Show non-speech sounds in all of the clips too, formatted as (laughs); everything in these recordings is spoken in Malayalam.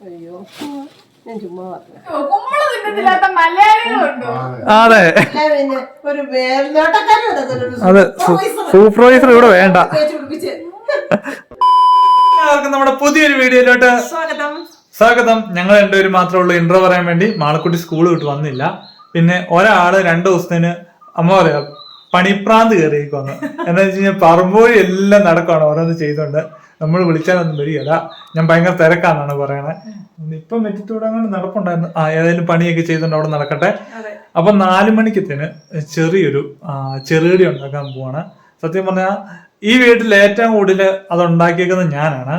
അയ്യോ. ഞാൻ ചുമ്മാ കുമ്പള തിന്നത്തില്ലാത്ത മലയാളികളുണ്ട് അതെ. പിന്നെ ഒരു അതെ. സൂപ്പർവൈസർ ഇവിടെ വേണ്ട. എല്ലാവർക്കും നമ്മുടെ പുതിയൊരു വീഡിയോയിലോട്ട് സ്വാഗതം. സ്വാഗതം. ഞങ്ങൾ രണ്ടുപേരും മാത്രമേ ഉള്ളൂ. ഇൻട്രോ പറയാൻ വേണ്ടി മാളക്കുട്ടി സ്കൂൾ വിട്ട് വന്നില്ല. പിന്നെ ഒരാൾ രണ്ടു ദിവസത്തിന് അമ്മ പറയാ പണിപ്രാന്ത് കയറിയേക്ക് വന്നു എന്താ വെച്ച് കഴിഞ്ഞാൽ പറമ്പോഴി എല്ലാം നടക്കുവാണ് ഓരോന്ന് ചെയ്തോണ്ട്. നമ്മൾ വിളിച്ചാലൊന്നും വരികയില്ല ഞാൻ ഭയങ്കര തിരക്കാന്നാണ് പറയണേ. ഇപ്പൊ വെറ്റിത്തൂടെ അങ്ങനെ നടപ്പുണ്ടായിരുന്നു. ആ ഏതായാലും പണിയൊക്കെ ചെയ്തുകൊണ്ട് അവിടെ നടക്കട്ടെ. അപ്പൊ നാലു മണിക്കത്തിന് ചെറിയൊരു ചെറുകടി ഉണ്ടാക്കാൻ പോവാണ്. സത്യം പറഞ്ഞാൽ ഈ വീട്ടിൽ ഏറ്റവും കൂടുതൽ അത് ഉണ്ടാക്കിയേക്കുന്നത് ഞാനാണ്.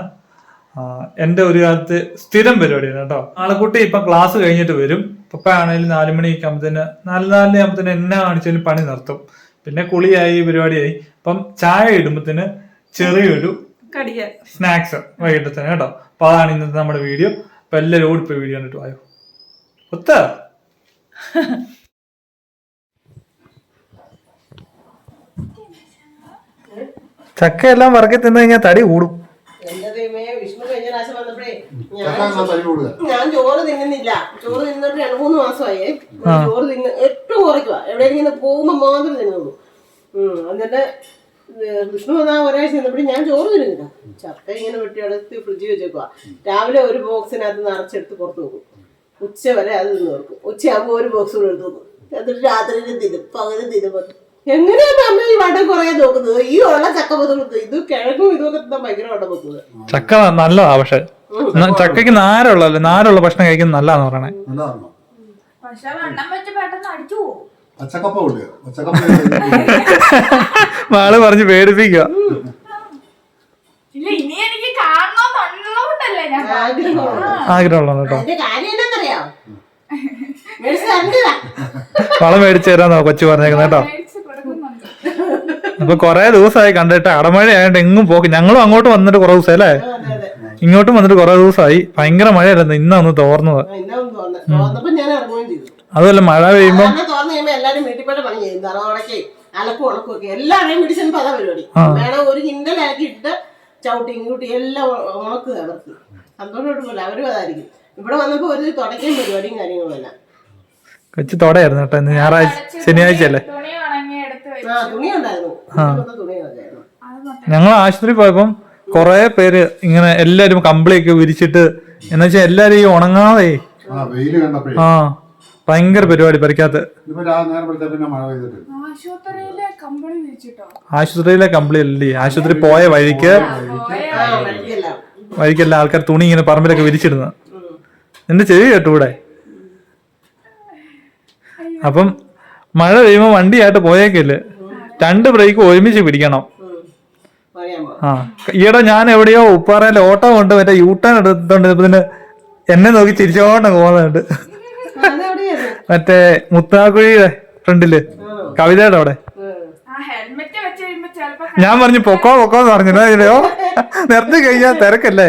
എന്റെ ഒരു കാലത്ത് സ്ഥിരം പരിപാടിയാണ് കേട്ടോ. ആളെക്കുട്ടി ഇപ്പൊ ക്ലാസ് കഴിഞ്ഞിട്ട് വരും. പപ്പ ആണെങ്കിലും നാലു മണിയൊക്കെ ആകുമ്പത്തിന് നാല് നാലിന് ആകുമ്പത്തിന് എന്നെ കാണിച്ചാലും പണി നിർത്തും. പിന്നെ കുളിയായി പരിപാടിയായി. അപ്പം ചായ ഇടുമ്പത്തിന് ചെറിയൊരു കടിക്കാൻ വൈകിട്ട് തന്നെ കേട്ടോ. അപ്പൊ അതാണ് ഇന്നത്തെ നമ്മുടെ വീഡിയോ അപ്പൊ എല്ലാവരും ഓടിപ്പോയി വീഡിയോ കണ്ടിട്ട് വായോ. ഒത്ത. ചക്ക എല്ലാം വറക്കി തിന്നു കഴിഞ്ഞാൽ തടി കൂടും. എന്റെ ദൈവമേ വിഷ്ണു കഴിഞ്ഞ പ്രാവശ്യം വന്നപ്പോഴേ ഞാൻ തടി കൂടുക? ഞാൻ ചോറ് തിന്നുന്നില്ല. ചോറ് തിന്നിട്ട് രണ്ടു മൂന്ന് മാസമായി. ചോറ് തിന്ന് ഏറ്റവും കുറയ്ക്കുക എവിടെയെങ്കിലും പോകുമ്പോ മാത്രം തിന്നുള്ളൂ. ഉം എന്നിട്ട് വിഷ്ണു വന്നാ ഒരാഴ്ച നിന്നപ്പോഴും ഞാൻ ചോറ് തരുന്നില്ല ചക്ക ഇങ്ങനെ വെട്ടി അടുത്ത് ഫ്രിഡ്ജിൽ വെച്ചേക്കുക രാവിലെ ഒരു ബോക്സിനകത്ത് നിറച്ചെടുത്ത് പുറത്തു വെക്കും. ഉച്ച വരെ അത് നിന്ന് വെക്കും. ഉച്ചയാകുമ്പോൾ ഒരു ബോക്സ് കൂടെ എടുത്ത് വെക്കും. എന്നിട്ട് രാത്രി തിന്നും. പകൽ തിന്നും. എങ്ങനെയാണ് അമ്മ ഈ വടം കുറയാൻ നോക്കുന്നത്? ഈ ഉള്ള ചക്ക പൊതുക്കുന്നത് ഇത് കിഴങ്ങും ഇതൊക്കെ ഭയങ്കര വടം പൊക്കുന്നത് ചക്ക നല്ലതാ പക്ഷെ. ചക്കയ്ക്ക് നാരുള്ളല്ലേ നാരുള്ള ഭക്ഷണം കഴിക്കുന്നത് നല്ലതാന്ന് പറയണേ. പക്ഷെ വണ്ണം വെച്ച് പെട്ടെന്ന് അടിച്ചു പോകും. പച്ചക്കപ്പ പറഞ്ഞു പച്ചക്കപ്പ ആൾ പറഞ്ഞ് പേടിപ്പിക്കുക. ഇല്ല ഇനി എനിക്ക് കാണണമെന്നുള്ളതുകൊണ്ടല്ലേ ഞാൻ കേട്ടോ. അതിന്റെ കാര്യം മേടിച്ച് തരണ്ടതാ വളം മേടിച്ചു തരാന്നോ കൊച്ചു പറഞ്ഞേക്കുന്നത് കേട്ടോ. മേടിച്ച് കൊടുക്കുന്നുണ്ട്. അപ്പൊ കൊറേ ദിവസമായി കണ്ടിട്ട് അടമഴ ആയതുകൊണ്ട് എങ്ങും പോക്ക്. ഞങ്ങളും അങ്ങോട്ട് വന്നിട്ട് കുറെ ദിവസം അല്ലേ? അതെ അതെ ഇങ്ങോട്ടും വന്നിട്ട് കുറെ ദിവസമായി ഭയങ്കര മഴയായിരുന്നു ഇന്നാന്ന് തോർന്നത്. ആ, ഇന്നാ ഒന്ന് തോന്നുന്നെ. തോന്നപ്പോ ഞാൻ ഇറങ്ങുകയും ചെയ്തു. അതുമല്ല മഴ പെയ്യുമ്പോ കഴിയുമ്പോ എല്ലാരും വീട്ടിൽ പോയിട്ട് പണി ചെയ്യും. തറവാടൊക്കെ അലക്കും ഉണക്കും ഒക്കെ. എല്ലാവരെയും പിടിച്ചെന്ന് അതാ പരിപാടി. വേണം ഒരു കിണ്ടൽ ഇറക്കി ഇട്ട് ചവിട്ടി ഇങ്ങോട്ടി എല്ലാം ഉണക്കുക അവർക്ക് അവരും അതായിരിക്കും. ഇവിടെ വന്നപ്പോ ഒരു പരിപാടിയും കൊച്ചു തോടയായിരുന്നു കേട്ടോ ഇന്ന് ഞായറാഴ്ച ശനിയാഴ്ച അല്ലേ തുണി ആ ഉണ്ടായിരുന്നു തുണി ഉണ്ടായിരുന്നു ഞങ്ങൾ ആശുപത്രി പോയപ്പം കുറെ പേര് ഇങ്ങനെ എല്ലാരും കമ്പിളിയൊക്കെ വിരിച്ചിട്ട് എന്നുവെച്ചാ എല്ലാരും ഈ ഉണങ്ങാതെ ആ. ഭയങ്കര പരിപാടി പരിക്കാത്ത. ഇപ്പൊ രാ നേരം പെടുത്ത പിന്നെ മഴ പെയ്തിട്ട്. ആശുപത്രിയിലെ കമ്പളി അല്ലേ ആശുപത്രി പോയ വഴിക്ക് വഴിക്കല്ല ആൾക്കാർ തുണി ഇങ്ങനെ പറമ്പിലൊക്കെ വിരിച്ചിരുന്നു എന്റെ നിന്റെ ചെവി കേട്ടു ഇവിടെ. അപ്പം മഴ പെയ്യുമ്പോ വണ്ടിയായിട്ട് പോയേക്കില്ല രണ്ട് ബ്രേക്ക് ഒരുമിച്ച് പിടിക്കണം. ആ ഈയിടെ ഞാൻ എവിടെയോ ഉപ്പാറയിലെ ഓട്ടോ കൊണ്ട് മറ്റേ യൂട്ടേൺ എടുത്തോണ്ട് പിന്നെ എന്നെ നോക്കി തിരിച്ചോണ്ട് പോകുന്നുണ്ട് മറ്റേ മുത്താക്കുഴിയുടെ ഫ്രണ്ടിൽ. കവിതയുടെ അവിടെ. ഞാൻ പറഞ്ഞു പൊക്കോ പൊക്കോ എന്ന് പറഞ്ഞില്ല? നിർത്തി കഴിഞ്ഞാൽ തിരക്കല്ലേ?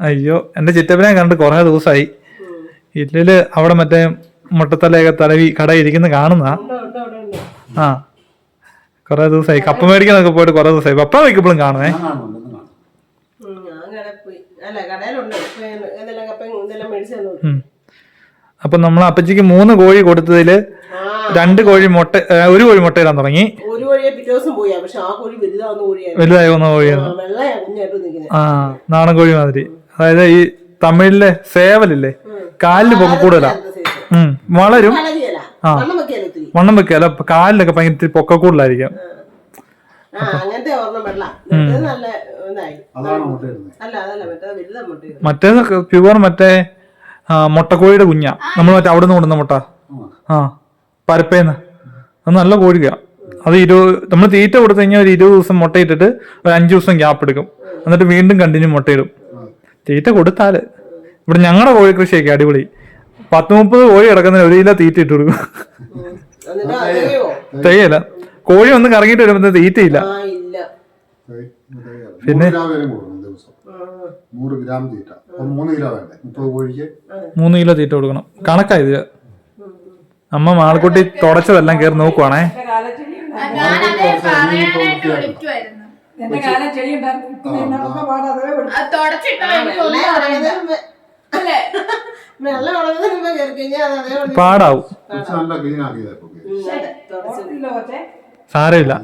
അയ്യോ എന്റെ ചിറ്റപ്പനെ കണ്ട് കുറെ ദിവസമായി ഇല്ലിൽ അവിടെ മറ്റേ മുട്ടത്തലയൊക്കെ തലവി കട ഇരിക്കുന്ന ഉണ്ട് ആ. കുറെ ദിവസമായി കപ്പ മേടിക്കാനൊക്കെ പോയിട്ട് കുറെ ദിവസമായി പപ്പ മിക്കപ്പോഴും കാണുവേ. അല്ല കടയിലുണ്ട് ഇപ്പൊ ഞാൻ എന്തെല്ലാം കപ്പയും ഇതെല്ലാം മേടിച്ചു തന്നു ഉം. അപ്പൊ നമ്മൾ അപ്പച്ചിക്ക് മൂന്ന് കോഴി കൊടുത്തതിൽ രണ്ട് കോഴി മുട്ട ഒരു കോഴി മുട്ട ഇടാൻ തുടങ്ങി. ഒരു വഴിയെ പിറ്റേ ദിവസം പോയി പക്ഷെ ആ കോഴി വലുതാവുന്ന കോഴിയായിരുന്നു. വലുതായി വന്ന കോഴിയാണ് ആ, നാടൻ കോഴി മാതിരി. അതായത് ഈ തമിഴിലെ സേവലില്ലേ? കാലിന് പൊക്ക കൂടുതലാ? ഉം വളരും. ആ. വണ്ണം വെക്കല കാലിലൊക്കെ ഭയങ്കര പൊക്ക കൂടുതലായിരിക്കും. മറ്റേ പ്യുവർ മറ്റേ മുട്ടക്കോഴിയുടെ കുഞ്ഞാ. നമ്മൾ മറ്റേ അവിടെ നിന്ന് കൊണ്ടുവന്ന മുട്ട. ആ പരപ്പേന്ന്. അത് നല്ല കോഴിക്കാ അത് ഇരുപത് നമ്മൾ തീറ്റ കൊടുത്തു കഴിഞ്ഞാൽ ഒരു ഇരുപത് ദിവസം മുട്ടയിട്ടിട്ട് ഒരു അഞ്ചു ദിവസം ഗ്യാപ്പ് എടുക്കും. എന്നിട്ട് വീണ്ടും കണ്ടിന്യൂ മുട്ടയിടും തീറ്റ കൊടുത്താൽ. ഇവിടെ ഞങ്ങളുടെ കോഴി കൃഷിയൊക്കെ അടിപൊളി. പത്ത് മുപ്പത് കോഴി കിടക്കുന്നതിന് ഒരു കിലോ തീറ്റ ഇട്ട് കൊടുക്കും. തെയ്യല്ല കോഴി ഒന്ന് കറങ്ങിയിട്ട് വരുമ്പോൾ തീറ്റയില്ല. ആ ഇല്ല. പിന്നെ? നൂറ് ഗ്രാം തീറ്റ. മൂന്ന് കിലോ വേണ്ടേ? മുപ്പത് കോഴിക്ക്? മൂന്ന് കിലോ തീറ്റ കൊടുക്കണം. കണക്കാ ഇത്. അമ്മ മാളക്കുട്ടി തുടച്ചതെല്ലാം കയറി നോക്കുവാണേ. (laughs) പാടാവും. സാരമില്ല.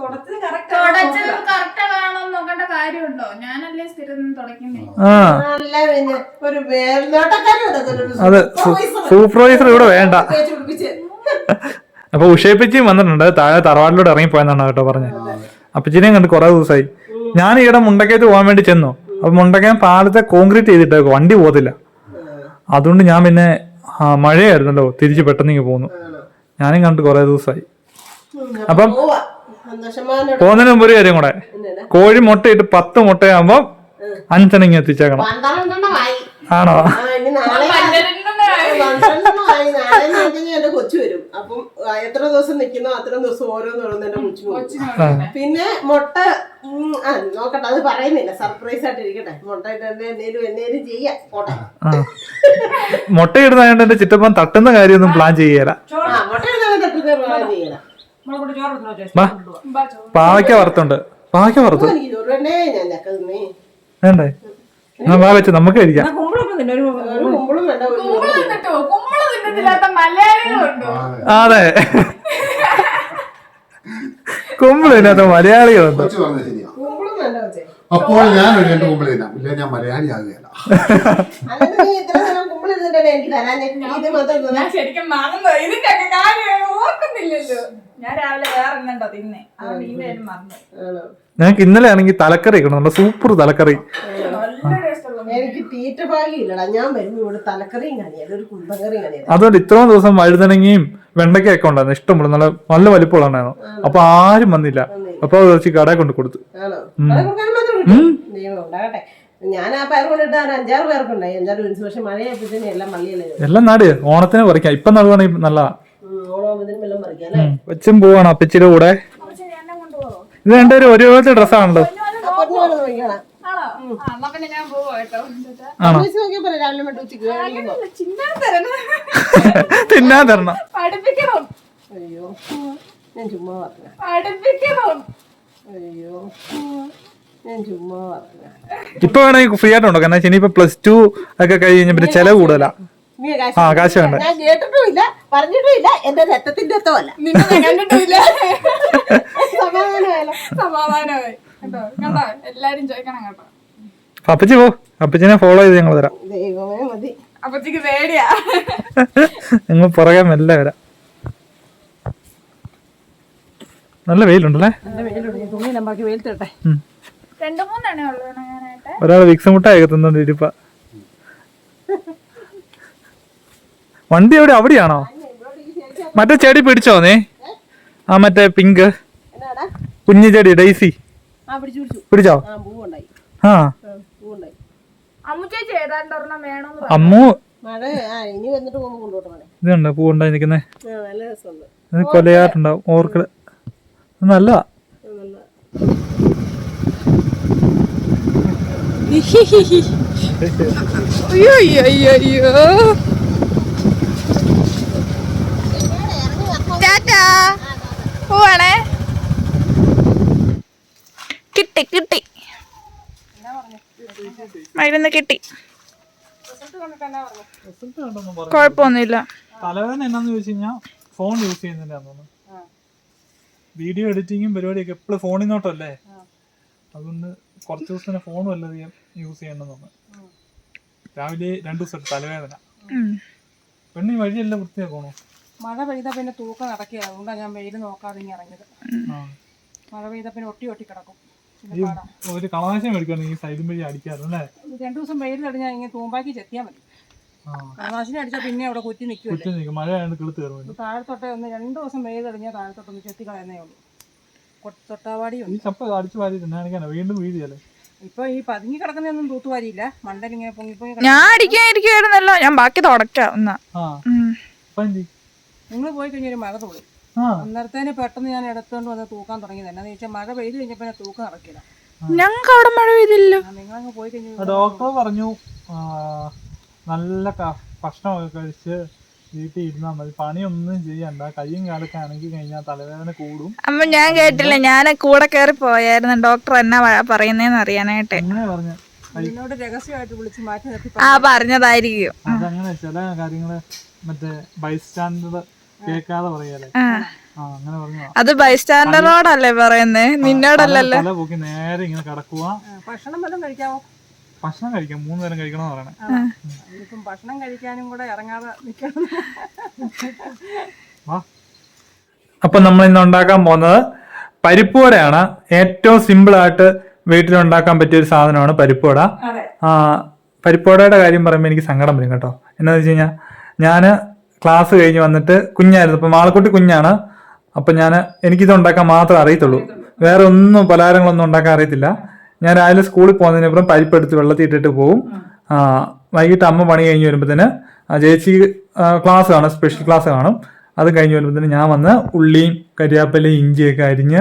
തുടച്ചത് കറക്റ്റ് തുടച്ചത് കറക്റ്റ് വേണോ നോക്കേണ്ട കാര്യമുണ്ടോ? ഞാനല്ലേ സ്ഥിരം തുടക്കുന്നേ ആ. നല്ല പിന്നെ ഒരു മേൽനോട്ടക്കാരും അതൊക്കെ ഒരു അതെ supervisor. സൂപ്പർവൈസർ. ഇവിടെ വേണ്ട. (laughs) തേച്ച് പിടിപ്പിച്ച്. അപ്പൊ ഉഷേപ്പിച്ചും വന്നിട്ടുണ്ട്. താഴെ തറവാട്ടിലൂടെ ഇറങ്ങിപ്പോയെന്നാണ് കേട്ടോ പറഞ്ഞത്. അപ്പച്ചിനെയും കണ്ട് കുറെ ദിവസമായി ഞാൻ ഈയിടെ മുണ്ടക്കയത്ത് പോകാൻ വേണ്ടി ചെന്നു. അപ്പൊ മുണ്ടക്കയം പാലത്തെ കോൺക്രീറ്റ് ചെയ്തിട്ടേക്കോ വണ്ടി പോകത്തില്ല. അതുകൊണ്ട് ഞാൻ പിന്നെ ആ, മഴയായിരുന്നല്ലോ. തിരിച്ച് പെട്ടെന്ന് ഇങ്ങ് പോന്നു. ഞാനും കണ്ട് കുറെ ദിവസമായി ഉം, അപ്പം പോവാ. പോകുന്നതിന് മുമ്പ് ഒരു കാര്യം കൂടെ? കോഴി മുട്ടയിട്ട് പത്ത് മുട്ടയാകുമ്പോ അഞ്ചെണ്ണം എത്തിച്ചേക്കണം. ആണോ? കൊച്ചു വരും. അപ്പം എത്ര ദിവസം നിൽക്കുന്നോ അത്ര ദിവസം എന്റെ. പിന്നെ മുട്ട ആ നോക്കട്ടെ അത് പറയുന്നില്ല. സർപ്രൈസ് ആയിട്ട് ഇരിക്കട്ടെ. മുട്ട ഇട്ട് എന്തേലും എന്നേലും ചെയ്യാം. മുട്ടയിടുന്ന ആ. മുട്ടയിടുന്നതുകൊണ്ട് എന്റെ ചിറ്റപ്പൻ തട്ടുന്ന കാര്യമൊന്നും പ്ലാൻ ചെയ്യല. മുട്ട ഇടുന്ന തട്ടുന്ന പ്ലാൻ ചെയ്യണം നമ്മളെ കൂടെ ചോറ് വെക്കണോ ചേച്ചി വാ ബാ ചോറ്. പാവയ്ക്ക വറുത്തുണ്ട്. പാവയ്ക്ക വറുത്തു. വേണ്ടേ? ആ വാ വെച്ച് നമുക്ക് കഴിക്കാം. അതെ. കുമ്പിളിനകത്ത് മലയാളികളുണ്ട് അപ്പോൾ ഞാൻ ഒരു രണ്ട് മുമ്പിൽ തിന്നാം. ഇല്ല ഞാൻ മലയാളി ആകുകയല്ല അല്ലെങ്കിൽ നീ ഇത്ര നേരം കുമ്പിൾ ഇരുന്നിട്ടല്ലേ എനിക്ക് തരാൻ ഇത് മാത്രം തിന്നാ. ഞാൻ ശരിക്കും മറന്നു. ഇതിന്റെ ഒക്കെ കാര്യം ഓർക്കുന്നില്ലല്ലോ. ഞാൻ രാവിലെ വേറെ എണ്ണണ്ടോ തിന്നേ? അതുകൊണ്ട് ഈ പേരും മറന്നു. ആണോ? ഞങ്ങൾക്ക് ഇന്നലെ ആണെങ്കിൽ തലക്കറി കിട്ടണം നല്ല സൂപ്പർ തലക്കറി. നല്ല ടേസ്റ്റ് ഉള്ള എനിക്ക് തീറ്റ ഭാഗ്യമില്ലടാ ഞാൻ വരുമ്പോ ഇവിടെ തലക്കറിയും കാണിയത് ഒരു കുമ്പൻ കാണിയത് അതുകൊണ്ട് ഇത്രയും ദിവസം വഴുതനങ്ങയും വെണ്ടയ്ക്കൊക്കെ ഉണ്ടായിരുന്നു. ഇഷ്ടമുള്ള നല്ല നല്ല വലിപ്പമുള്ളതായിരുന്നു അപ്പൊ ആരും വന്നില്ല. അപ്പൊ കടയെ കടയിൽ കൊണ്ട് കൊടുത്തു. ആണോ? ദൈവം ഉണ്ടാകട്ടെ. ഞാൻ ആ പയർ കൊണ്ടിട്ട് ഒരു അഞ്ചാറ് പേർക്കുണ്ടായി അഞ്ചാറ് മീൻസ് പക്ഷെ മഴയപ്പോഴത്തേനും എല്ലാം മള്ളിയല്ലേ എല്ലാം നാട് ഓണത്തിന് പറിക്കാം. ഇപ്പൊ നടുവാണെങ്കിൽ നല്ല ഓണാകുമ്പോഴത്തേനും വെള്ളം പറിക്കാം അല്ലേ? കൊച്ചും പോവാണ്. അപ്പച്ചിയുടെ കൂടെ. ഇത് രണ്ടുപേരും ഒരേപോലത്തെ ഡ്രസ്സാണല്ലോ ആണോ? തിന്നാൻ തരണം. പഠിപ്പിക്കണം. അയ്യോ ഞാൻ ചുമ്മാ പറഞ്ഞ പഠിപ്പിക്കണം. അയ്യോ. ഇപ്പൊ വേണമെങ്കിൽ ഫ്രീ ആയിട്ട് ഉണ്ടോ കാരണം ഇനിയിപ്പോ പ്ലസ് ടു ഒക്കെ കഴിഞ്ഞ പിന്നെ ചെലവ് കൂടുതലാ. ആ കാശ് വേണ്ട? ഞാൻ കേട്ടിട്ടുമില്ല പറഞ്ഞിട്ടുമില്ല എന്റെ രക്തത്തിന്റെ നിന്നെ സമാധാനമായി. കേട്ടോ കണ്ടോ? എല്ലാരും ചോദിക്കണം കേട്ടോ. അപ്പച്ചി പോ. അപ്പച്ചിനെ ഫോളോ ചെയ്ത് ഞങ്ങൾ തരാം. ദൈവമേ മതി. അപ്പച്ചിക്ക് പേടിയാ. പുറകെ മെല്ലെ വരാം. നല്ല വെയിലുണ്ടല്ലേ? നല്ല വെയിലുണ്ട്. തുണി നമ്പാക്കി വെയിലത്തിട്ടെ. രണ്ടു മൂന്നെണ്ണേ ഉള്ളൂ ഉണങ്ങാനായിട്ട്. ഒരാൾ വിക്സ് മുട്ടായി തിന്നോണ്ട് വണ്ടി എവിടെ? അവിടെയാണോ? മറ്റേ ചെടി പിടിച്ചോ നീ? ആ മറ്റേ പിങ്ക്. എന്നാടാ? കുഞ്ഞു ചെടി ഡൈസി ആ പിടിച്ചു ആ അമ്മു. ഇതുണ്ട് പൂവുണ്ടായി നിക്കുന്നേ കൊലയാട്ടുണ്ടാവും ഓർക്കിഡ് നല്ല ആ ഇനി വന്നിട്ട് പോകുമ്പോൾ കൊണ്ടുപോട്ടെ മഴ ഇതുണ്ട് പൂ ഉണ്ടായി നിൽക്കുന്നേ ആ നല്ല രസമുണ്ട് ഇത് കൊലയാട്ടുണ്ടാവും ഓർക്കിഡ് ഇത് നല്ലതാ അത് നല്ല അയ്യോ അയ്യോ അയ്യോ അയ്യോ ടാറ്റാ പോവാണേ കിട്ടി കിട്ടി മരുന്ന് കിട്ടി കുഴപ്പമൊന്നുമില്ല തലവേദന എന്നാന്ന് ചോദിച്ചു കഴിഞ്ഞാൽ ഫോൺ യൂസ് ചെയ്യുന്നില്ല വീഡിയോ എഡിറ്റിങ്ങും പരിപാടിയൊക്കെ എപ്പോഴും ഫോണിൽ നിന്നോട്ടല്ലേ അതുകൊണ്ട് കുറച്ച് ദിവസത്തിന് ഫോണും വല്ലധികം യൂസ് ചെയ്യണമെന്നൊന്ന് തോന്നുന്നു. രാവിലെ രണ്ടു ദിവസം തലവേദന. പെണ്ണി വഴിയെല്ലാം വൃത്തിയാക്കണോ മഴ പെയ്താൽ പിന്നെ തൂക്കം നടക്കുക അതുകൊണ്ടാണ് ഞാൻ വെയിൽ നോക്കാതെ ഇങ്ങനെ ഇറങ്ങിയത്. മഴ പെയ്താൽ പിന്നെ ഒട്ടി ഒട്ടി കിടക്കും. ഒരു കളനാശം മേടിക്കണം ഈ സൈഡും വഴി അടിക്കാറ് അല്ലേ? രണ്ടു ദിവസം വെയിൽ അടിഞ്ഞാൽ ഇങ്ങനെ തൂമ്പാക്കി ചെത്തിയാൽ മതി. കളനാശിനി അടിച്ചാൽ പിന്നെ അവിടെ കുറ്റം നിൽക്കും മഴ കിളുത്ത് കയറുമല്ലോ താഴത്തോട്ടെ ഒന്ന് രണ്ട് ദിവസം വെയിൽ അടിഞ്ഞാൽ താഴത്തോട്ടൊന്ന് ചെത്തി കളയുന്നേ ഉള്ളൂ. തൊട്ടാവാടിയും ഈ ചപ്പ അടിച്ചു വാരി വീണ്ടും വീതിയല്ലേ ഇപ്പൊ ഈ പതുങ്ങി കിടക്കുന്നൊന്നും തൂത്തുവാരിയില്ല മണ്ടൻ ഇങ്ങനെ പൊങ്ങി പൊങ്ങി ഞാൻ അടിക്കാനിരിക്കുവായിരുന്നല്ലോ ഞാൻ ബാക്കി തുടക്കാം എന്നാ. നിങ്ങൾ പോയി കഴിഞ്ഞാൽ ഒരു മഴ തോളി. അന്നേരത്തേന് പെട്ടെന്ന് ഞാൻ എടുത്തുകൊണ്ട് വന്ന് തൂക്കാൻ തുടങ്ങിയത് എന്നാന്ന് ചോദിച്ചാൽ മഴ പെയ്ത് കഴിഞ്ഞപ്പോൾ പിന്നെ തൂക്കം നടക്കില്ല. ഞങ്ങൾക്ക് അവിടെ മഴ പെയ്തില്ല നിങ്ങളങ്ങ് പോയി കഴിഞ്ഞു ഡോക്ടർ പറഞ്ഞു നല്ല ഭക്ഷണമൊക്കെ കഴിച്ച് വീട്ടിൽ ഇരുന്നാൽ മതി പണിയൊന്നും ചെയ്യണ്ട കയ്യും കാലൊക്കെ അനക്കി കഴിഞ്ഞാൽ തലവേദന കൂടും അമ്മ ഞാൻ കേട്ടില്ല ഞാൻ കൂടെ കയറി പോയായിരുന്നു ഡോക്ടർ എന്നാ പറയുന്നേന്ന് അറിയാനായിട്ട് അങ്ങനെ പറഞ്ഞു നിന്നോട് രഹസ്യമായിട്ട് വിളിച്ച് മാറ്റി നിർത്തി ആ പറഞ്ഞതായിരിക്കും അതങ്ങനെ ചില കാര്യങ്ങൾ മറ്റേ ബൈസ്റ്റാൻഡർ കേൾക്കാതെ പറയാലേ ആ ബൈ അങ്ങനെ പറഞ്ഞു അത് ബൈസ്റ്റാൻഡറോടല്ലേ പറയുന്നേ നിന്നോടല്ലല്ലോ തല പൊക്കി നേരെ ഇങ്ങനെ കിടക്കുക ഭക്ഷണം വല്ലതും കഴിക്കാവോ ഭക്ഷണം കഴിക്കാം മൂന്ന് നേരം കഴിക്കണം എന്ന് പറയണേ. ഇപ്പം ഭക്ഷണം കഴിക്കാനും കൂടെ ഇറങ്ങാതെ നിൽക്കണം. അപ്പൊ നമ്മൾ ഇന്ന് ഉണ്ടാക്കാൻ പോകുന്നത് പരിപ്പുവടയാണ് ഏറ്റവും സിമ്പിൾ ആയിട്ട് വീട്ടിൽ ഉണ്ടാക്കാൻ പറ്റിയ ഒരു സാധനമാണ് പരിപ്പുവട പരിപ്പുവടയുടെ കാര്യം പറയുമ്പോൾ എനിക്ക് സങ്കടം വരും കേട്ടോ. എന്നാന്ന് വെച്ച് കഴിഞ്ഞാൽ ഞാൻ ക്ലാസ് കഴിഞ്ഞ് വന്നിട്ട് കുഞ്ഞായിരുന്നു. അപ്പം മാളക്കുട്ടി കുഞ്ഞാണ്. അപ്പം ഞാൻ എനിക്കിത് ഉണ്ടാക്കാൻ മാത്രമേ അറിയത്തുള്ളൂ. വേറെ ഒന്നും പലഹാരങ്ങളൊന്നും ഉണ്ടാക്കാൻ അറിയത്തില്ല. ഞാൻ രാവിലെ സ്കൂളിൽ പോകുന്നതിനപ്പുറം പരിപ്പ് എടുത്ത് വെള്ളത്തിൽ ഇട്ടിട്ട് പോകും വൈകിട്ട് അമ്മ പണി കഴിഞ്ഞ് വരുമ്പോഴത്തേന് ചേച്ചി ക്ലാസ് കാണും സ്പെഷ്യൽ ക്ലാസ് കാണും. അത് കഴിഞ്ഞ് വരുമ്പോഴത്തേന് ഞാൻ വന്ന് ഉള്ളിയും കരിയാപ്പലയും ഇഞ്ചിയൊക്കെ അരിഞ്ഞ്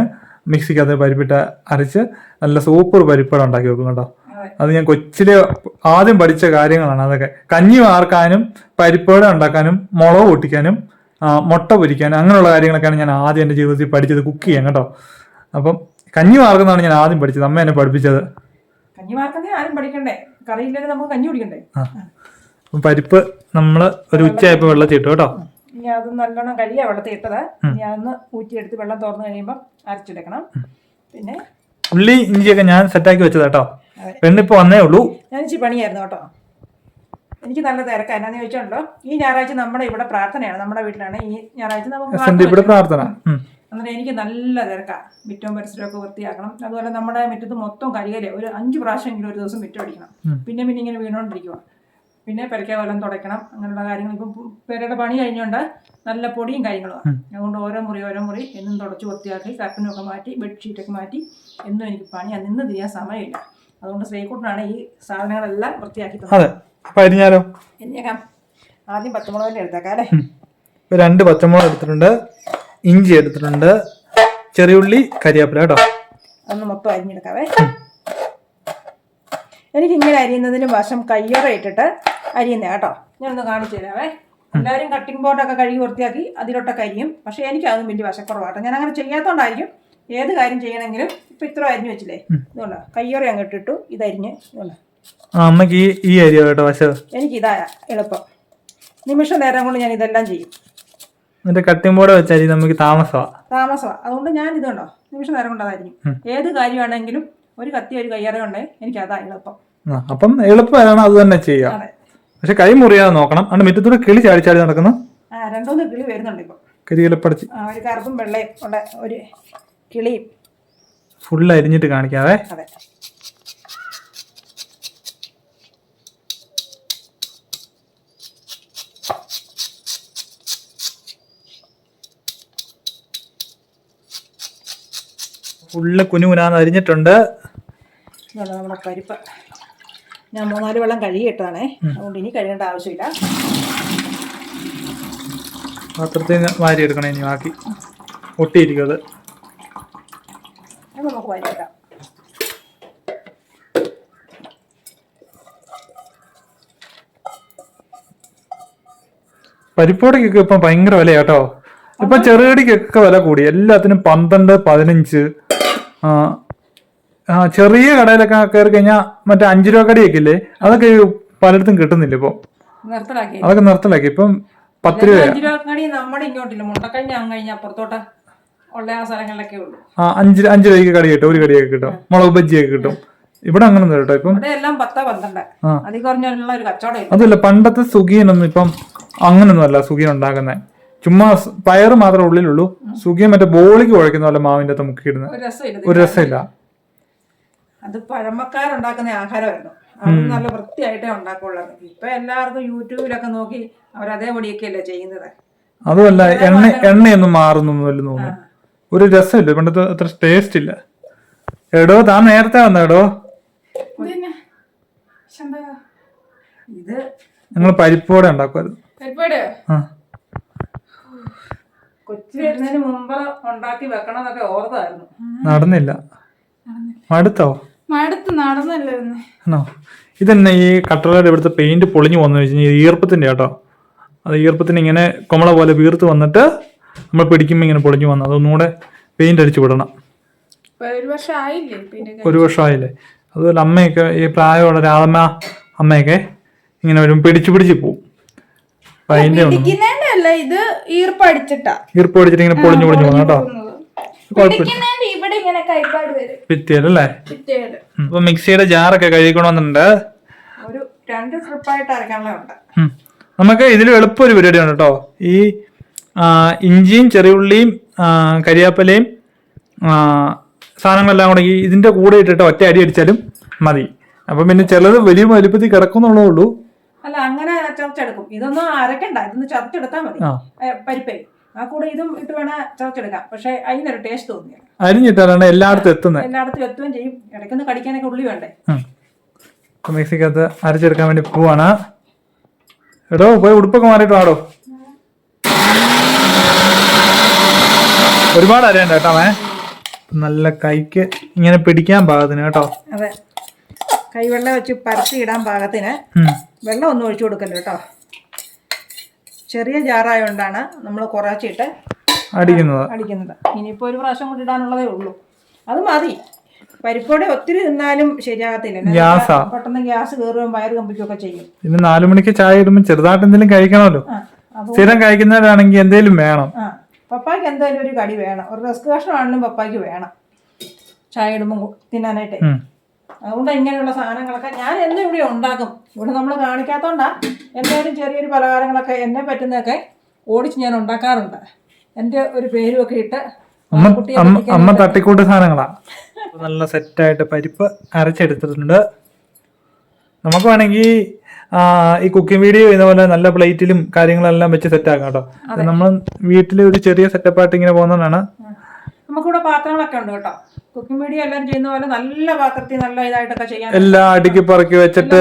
മിക്സിക്കകത്ത് പരിപ്പിട്ട് അരച്ച് നല്ല സൂപ്പർ പരിപ്പട ഉണ്ടാക്കി വെക്കും കേട്ടോ. അത്. ഞാൻ കൊച്ചിലെ ആദ്യം പഠിച്ച കാര്യങ്ങളാണ് അതൊക്കെ. കഞ്ഞി വാർക്കാനും പരിപ്പട ഉണ്ടാക്കാനും മുളക് പൊട്ടിക്കാനും മുട്ട പൊരിക്കാനും അങ്ങനെയുള്ള കാര്യങ്ങളൊക്കെയാണ് ഞാൻ ആദ്യം എന്റെ ജീവിതത്തിൽ പഠിച്ചത് കുക്ക് ചെയ്യാൻ കേട്ടോ. അപ്പം കഞ്ഞി വാർക്കുന്നതാണ് ഞാൻ ആദ്യം പഠിച്ചത്. അമ്മ എന്നെ പഠിപ്പിച്ചത്. കഞ്ഞി വാർക്കുന്നേ ആരും പഠിക്കണ്ടേ? കറിയില്ലെങ്കിൽ നമുക്ക് കഞ്ഞി കുടിക്കണ്ടേ? പരിപ്പ് നമ്മൾ ഒരു ഉച്ചയായപ്പോ വെള്ളത്തിൽ ഇട്ടു കേട്ടോ. ഇനി അത് നല്ലോണം കഴിയാ വെള്ളത്തിൽ ഇട്ടത്. ഇനി അതൊന്ന് ഊറ്റിയെടുത്ത് വെള്ളം തുറന്നു കഴിയുമ്പോൾ അരച്ചെടുക്കണം. പിന്നെ ഉള്ളി ഇഞ്ചിയൊക്കെ ഞാൻ സെറ്റാക്കി വെച്ചത് കേട്ടോ. പെണ്ണിപ്പോ വന്നേ ഉള്ളൂ. ഞാൻ ഇച്ചിരി പണിയായിരുന്നു കേട്ടോ. എനിക്ക് നല്ല തിരക്കാ. എന്നാന്ന് ചോദിച്ചോണ്ടോ ഈ ഞായറാഴ്ച നമ്മുടെ ഇവിടെ പ്രാർത്ഥനയാണ്. നമ്മുടെ വീട്ടിലാണ് ഈ ഞായറാഴ്ച. നമുക്ക് ഇവിടെ പ്രാർത്ഥന. അന്നേരം എനിക്ക് നല്ല തിരക്കാണ് മിറ്റവും പരിസരമൊക്കെ വൃത്തിയാക്കണം. അതുപോലെ നമ്മുടെ മുറ്റത്ത് മൊത്തം കഴുകൽ ഒരു അഞ്ച് പ്രാവശ്യമെങ്കിലും ഒരു ദിവസം മിറ്റം അടിക്കണം. പിന്നെ പിന്നെ ഇങ്ങനെ വീണോണ്ടിരിക്കുക പിന്നെ പെരയ്ക്ക കൊല്ലം തുടയ്ക്കണം. അങ്ങനെയുള്ള കാര്യങ്ങൾ. ഇപ്പം പെരയുടെ പണി കഴിഞ്ഞുകൊണ്ട് നല്ല പൊടിയും കാര്യങ്ങളുമാണ് അതുകൊണ്ട് ഓരോ മുറി ഓരോ മുറി എന്നും തുടച്ച് വൃത്തിയാക്കി കർട്ടനൊക്കെ മാറ്റി ബെഡ്ഷീറ്റൊക്കെ മാറ്റി എന്നും എനിക്ക് പണിയാണ് നിന്ന് തിരിയാൻ സമയമില്ല. അതുകൊണ്ട് ശ്രീകുട്ടനാണ് ഈ സാധനങ്ങളെല്ലാം വൃത്തിയാക്കി തന്നത്. ആദ്യം പച്ചമുളകിന്റെ എടുത്തേക്കാം അല്ലേ? രണ്ട് പച്ചമുളക് എടുത്തിട്ടുണ്ട്. ഇഞ്ചി എടുത്തിട്ടുണ്ട്. ചെറിയുള്ളി കരിയാപ്പില കേട്ടോ. ഒന്ന് മൊത്തം അരിഞ്ഞെടുക്കാവേ. എനിക്ക് ഇങ്ങനെ അരിയുന്നതിന് വശം കയ്യറ ഇട്ടിട്ട് അരിയുന്ന കേട്ടോ. ഞാനൊന്ന് കാണിച്ചു തരാവേ. എല്ലാവരും കട്ടിംഗ് ബോർഡൊക്കെ കഴുകി വൃത്തിയാക്കി അതിലോട്ടൊക്കെ അരിയും. പക്ഷേ എനിക്ക് അതും വലിയ വശക്കുറവാട്ടോ ഞാൻ അങ്ങനെ ചെയ്യാത്തോണ്ടായിരിക്കും. ഏത് കാര്യം ചെയ്യണമെങ്കിലും ഇപ്പൊ ഇത്ര അരിഞ്ഞു വെച്ചില്ലേ? ഇതുകൊണ്ടോ. കയ്യറ അങ്ങോട്ട് ഇട്ടു ഇതരിഞ്ഞ് ഇതുകൊണ്ടോ. ആ അമ്മയ്ക്ക് ഈ ഈ അരിയോ കേട്ടോ വശ? എനിക്ക് ഇതാ എളുപ്പം. നിമിഷ നേരം കൊണ്ട് ഞാൻ ഇതെല്ലാം ചെയ്യും. എന്നിട്ട് കട്ടിംഗ് ബോർഡ് വെച്ചാൽ നമുക്ക് താമസമാ. താമസമാണ് അതുകൊണ്ട് ഞാൻ ഇതുണ്ടോ? നിമിഷം നേരം കൊണ്ടതായിരിക്കും ഏത് കാര്യമാണെങ്കിലും ഒരു കത്തി ഒരു കയ്യറ ഉണ്ടെങ്കിൽ എനിക്ക് അതാ എളുപ്പം അപ്പം എളുപ്പമാണ് അത് തന്നെ ചെയ്യാം. പക്ഷെ കൈ മുറിയാതെ നോക്കണം. അണ്ട് മുറ്റത്തൂടെ കിളി ചാടി ചാടി നടക്കുന്നു. ആ രണ്ടുമൂന്ന് കിളി വരുന്നുണ്ട് ഇപ്പൊ. കരിയിലപ്പടച്ച് ഒരു കറുപ്പും വെള്ളയും ഉള്ള ഒരു കിളിയും. ഫുള്ള് അരിഞ്ഞിട്ട് കാണിക്കാവേ. അതെ. ഫുള്ള് കുനുകുനാന്ന് അരിഞ്ഞിട്ടുണ്ട്. ഇതാണ് നമ്മുടെ പരിപ്പ്. ഞാൻ മൂന്നാൽ വെള്ളം കഴുകിയിട്ടാണേ അതുകൊണ്ട് ഇനി കഴുകേണ്ട ആവശ്യമില്ല. പാത്രത്തിൽ നിന്ന് വാരി എടുക്കണേ ഇനി ബാക്കി. ഒട്ടിയിരിക്കും അത് അത് നമുക്ക് വാരിയിടാം പരിപ്പോടക്കൊക്കെ ഇപ്പൊ ഭയങ്കര വില കേട്ടോ. ഇപ്പൊ ചെറുകടിക്കൊക്കെ വില കൂടി. എല്ലാത്തിനും പന്ത്രണ്ട് പതിനഞ്ച് ചെറിയ കടയിലൊക്കെ കയറി കഴിഞ്ഞാൽ മറ്റേ അഞ്ച് രൂപ കടിയൊക്കെ ഇല്ലേ അതൊക്കെ പലയിടത്തും കിട്ടുന്നില്ല ഇപ്പൊ. നിർത്തലാക്കി. അതൊക്കെ നിർത്തലാക്കി. ഇപ്പം പത്ത് രൂപ അഞ്ച് രൂപ കടി നമ്മുടെ ഇങ്ങോട്ടില്ല. അപ്പുറത്തോട്ട് ഉള്ള ആ സ്ഥലങ്ങളിലൊക്കെ ഉള്ളൂ. ആ അഞ്ച് അഞ്ച് രൂപയ്ക്ക് കടി കിട്ടും ഒരു കടിയൊക്കെ കിട്ടും. മുളക് ബജ്ജിയൊക്കെ കിട്ടും. ഇവിടെ അങ്ങനെ ഒന്നും കേട്ടോ ഇപ്പം. എല്ലാം പത്താ പന്ത്രണ്ട്. ആ. അതിൽ കുറഞ്ഞുള്ള ഒരു കച്ചവടം അതല്ല പണ്ടത്തെ സുഖീനൊന്നും ഇപ്പം അങ്ങനൊന്നും അല്ല സുഖീൻ ഉണ്ടാക്കുന്നത് ചുമ്മാ പയർ പയറ് മാത്രമേ ഉള്ളിലുള്ളൂ. സുഖിയ മറ്റേ ബോളിക്ക് കുഴക്കുന്ന പോലെ മാവിന്റെ അകത്ത് മുക്കിയിടുന്നത് ഒരു രസമില്ല ഒരു രസമില്ല. അത് പഴമക്കാരുണ്ടാക്കുന്ന ആഹാരമായിരുന്നു. അത് നല്ല വൃത്തിയായിട്ടേ ഉണ്ടാക്കുള്ളൂ ഇപ്പൊ എല്ലാവർക്കും യൂട്യൂബിലൊക്കെ നോക്കി അവരതേപടിയൊക്കെയല്ലേ ചെയ്യുന്നത്. അതുമല്ല എണ്ണ എണ്ണയൊന്നും മാറുന്നൊന്നുമല്ല തോന്നുന്നു. ഒരു രസമില്ല. പണ്ടത്തെ അത്ര ടേസ്റ്റ് ഇല്ല. എടോ താൻ നേരത്തെ വന്ന എടോ. ഞങ്ങൾ പരിപ്പോടെ ഉണ്ടാക്കുമായിരുന്നു. പരിപ്പോടെ ആ. കൊച്ചു വരുന്നതിന് മുമ്പ് ഉണ്ടാക്കി വെക്കണം ഓർത്തായിരുന്നു. നടന്നില്ല. മടുത്തോ? മടുത്ത് നടന്നല്ലോ ഇന്ന്. ആണോ? ഇതന്നെ ഈ കട്ടളയുടെ ഇവിടുത്തെ പെയിന്റ് പൊളിഞ്ഞു പോകുന്ന വെച്ച് കഴിഞ്ഞാൽ ഈർപ്പത്തിന്റെ കേട്ടോ. അത് ഈർപ്പത്തിന് ഇങ്ങനെ കൊമള പോലെ വീർത്ത് വന്നിട്ട് നമ്മൾ പിടിക്കുമ്പോൾ ഇങ്ങനെ പൊളിഞ്ഞു വന്നു. അതൊന്നുകൂടെ പെയിന്റ് അടിച്ചു വിടണം. ഒരു വർഷം ആയില്ലേ പിന്നെ ഒരു വർഷമായില്ലേ അതുപോലെ അമ്മയൊക്കെ ഈ പ്രായമുള്ള രാധമ്മ അമ്മയൊക്കെ ഇങ്ങനെ വരും പിടിച്ചു പിടിച്ച് പോവും. പിടിക്കുന്നതിന്റെ അല്ല ഇത് ഈർപ്പടിച്ചിട്ടാ ഈർപ്പ് അടിച്ചിട്ട് ഇങ്ങനെ പൊളിഞ്ഞു പൊളിഞ്ഞു പോകുന്നു കേട്ടോ. ഇവിടെ ഇങ്ങനെ കൈപ്പാട് വരും. ഭിത്തിയല്ലേ പിറ്റേത് അപ്പൊ മിക്സിയുടെ ജാറൊക്കെ കഴിക്കണമെന്നുണ്ട് ഒരു രണ്ട് ട്രിപ്പായിട്ട് നമുക്ക് ഇതിൽ എളുപ്പം ഒരു പരിപാടിയാണ് കേട്ടോ. ഈ ഇഞ്ചിയും ചെറിയുള്ളിയും കരിയാപ്പലയും സാധനങ്ങളെല്ലാം കൂടെ ഇതിന്റെ കൂടെ ഇട്ടിട്ട് ഒറ്റ അടി അടിച്ചാലും മതി. അപ്പം പിന്നെ ചിലത് വലിയ വലുപ്പത്തിൽ കിടക്കുന്നുള്ളൂ അല്ല അങ്ങനെ ചതച്ചെടുക്കും. ഇതൊന്നും അരക്കണ്ട. ഇതൊന്ന് ചതച്ചെടുത്താൽ മതി. പരിപ്പേ ആ കൂടെ ഇതും ഇട്ട് വേണേ ചതച്ചെടുക്കാം. പക്ഷെ അതിനൊരു ടേസ്റ്റ് തോന്നില്ല. അരിഞ്ഞിട്ടാണ് എല്ലായിടത്തും എത്തുന്നത്. എല്ലായിടത്തും എത്തുകയും ചെയ്യും. ഇടയ്ക്കൊന്ന് കടിക്കാനൊക്കെ ഉള്ളി വേണ്ടേ? മിക്സിക്കകത്ത് അരച്ചെടുക്കാൻ വേണ്ടി പോവാണ്. എടോ പോയി ഉടുപ്പൊക്കെ മാറിയിട്ട് വാടോ. ഒരുപാട് അരയുണ്ട് കേട്ടോ മേ നല്ല കൈക്ക് ഇങ്ങനെ പിടിക്കാൻ പാകത്തിന് കേട്ടോ. അതെ. കൈവെള്ളം വെച്ച് പരത്തി ഇടാൻ പാകത്തിന്. വെള്ളം ഒന്നും ഒഴിച്ചു കൊടുക്കല്ലോ കേട്ടോ. ചെറിയ ജാറായോണ്ടാണ് നമ്മൾ കുറച്ചിട്ട് അടിക്കുന്നത്. അടിക്കുന്നത്. ഇനിയിപ്പോൾ ഒരു പ്രാവശ്യം കൂടി ഇടാനുള്ളതേ ഉള്ളൂ. അത് മതി. പരിപ്പോടെ ഒത്തിരി തിന്നാലും ശരിയാകത്തില്ല. ഗ്യാസ്. പെട്ടെന്ന് ഗ്യാസ് കയറുകയും വയറ് കമ്പിക്കുകയൊക്കെ ചെയ്യും. പിന്നെ നാലു മണിക്ക് ചായ ഇടുമ്പോൾ ചെറുതായിട്ട് എന്തെങ്കിലും കഴിക്കണമല്ലോ. സ്ഥിരം കഴിക്കുന്നവരാണെങ്കിൽ എന്തെങ്കിലും വേണം. പപ്പായ്ക്ക് എന്തായാലും ഒരു കടി വേണം. ഒരു റസ്ക് കഷ്ണമാണെങ്കിലും പപ്പായ്ക്ക് വേണം. ചായ ഇടുമ്പോൾ തിന്നാനായിട്ടേ. അതുകൊണ്ട് ഇങ്ങനെയുള്ള സാധനങ്ങളൊക്കെ ഞാൻ എന്നും ഇവിടെ ഉണ്ടാക്കും. ഇവിടെ നമ്മൾ കാണിക്കാത്തതുകൊണ്ടാണ് എന്തെങ്കിലും ചെറിയൊരു പലഹാരങ്ങളൊക്കെ എന്നെ പറ്റുന്നതൊക്കെ ഓടിച്ച് ഞാൻ ഉണ്ടാക്കാറുണ്ട്. എന്റെ ഒരു പേരും ഒക്കെ ഇട്ട് അമ്മ തട്ടിക്കൂട്ട് സാധനങ്ങളാ. നല്ല സെറ്റായിട്ട് പരിപ്പ് അരച്ചെടുത്തിട്ടുണ്ട്. നമുക്ക് വേണമെങ്കിൽ ഈ കുക്കിംഗ് വീഡിയോ ഇതുപോലെ നല്ല പ്ലേറ്റിലും കാര്യങ്ങളെല്ലാം വെച്ച് സെറ്റ് ആക്കാം കേട്ടോ. നമ്മൾ വീട്ടിൽ ഒരു ചെറിയ സെറ്റപ്പായിട്ട് ഇങ്ങനെ പോകുന്നതാണ് നമുക്കിവിടെ പാത്രങ്ങളൊക്കെ ഉണ്ട് കേട്ടോ. കുക്കിംഗ് മീഡിയ എല്ലാം ചെയ്യുന്ന പോലെ നല്ല പാത്രത്തിൽ നല്ല ഇതായിട്ടൊക്കെ ചെയ്യാൻ എല്ലാ അടുക്കി പറക്കി വെച്ചിട്ട്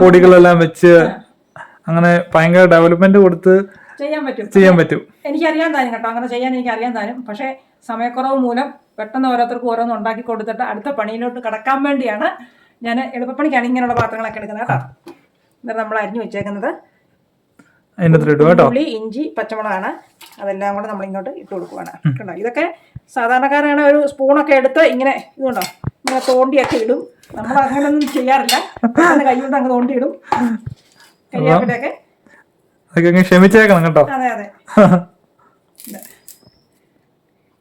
പൊടികളെല്ലാം വെച്ച് അങ്ങനെ ഭയങ്കര ഡെവലപ്മെന്റ് കൊടുത്ത് ചെയ്യാൻ പറ്റും. ചെയ്യാൻ പറ്റും. എനിക്കറിയാൻ താനും കേട്ടോ. അങ്ങനെ ചെയ്യാൻ എനിക്ക് അറിയാൻ താനും. പക്ഷേ സമയക്കുറവ് മൂലം പെട്ടെന്ന് ഓരോരുത്തർക്കും ഓരോന്ന് ഉണ്ടാക്കി കൊടുത്തിട്ട് അടുത്ത പണിയിലോട്ട് കടക്കാൻ വേണ്ടിയാണ് ഞാൻ എളുപ്പപ്പണിക്കാണ് ഇങ്ങനെയുള്ള പാത്രങ്ങളൊക്കെ എടുക്കുന്നത് കേട്ടോ. എന്നിട്ട് നമ്മൾ അരിഞ്ഞു വെച്ചേക്കുന്നത്. അതിന്റെ അത്ര ഇടും കേട്ടോ. ഉള്ളി ഇഞ്ചി പച്ചമുളകാണ്. അതെല്ലാം കൂടെ നമ്മൾ ഇങ്ങോട്ട് ഇട്ട് കൊടുക്കുവാണ്. കണ്ടോ? ഇതൊക്കെ സാധാരണക്കാരാണ് ഒരു സ്പൂണൊക്കെ എടുത്ത് ഇങ്ങനെ ഇതുകൊണ്ടോ ഇങ്ങനെ തോണ്ടിയൊക്കെ ഇടും. നമ്മൾ അങ്ങനെയൊന്നും ചെയ്യാറില്ല. അങ്ങനെ കൈ കൊണ്ട് അങ്ങ് തോണ്ടി ഇടും അതൊക്കെ ക്ഷമിച്ചേക്കണം കേട്ടോ. അതെ അതെ.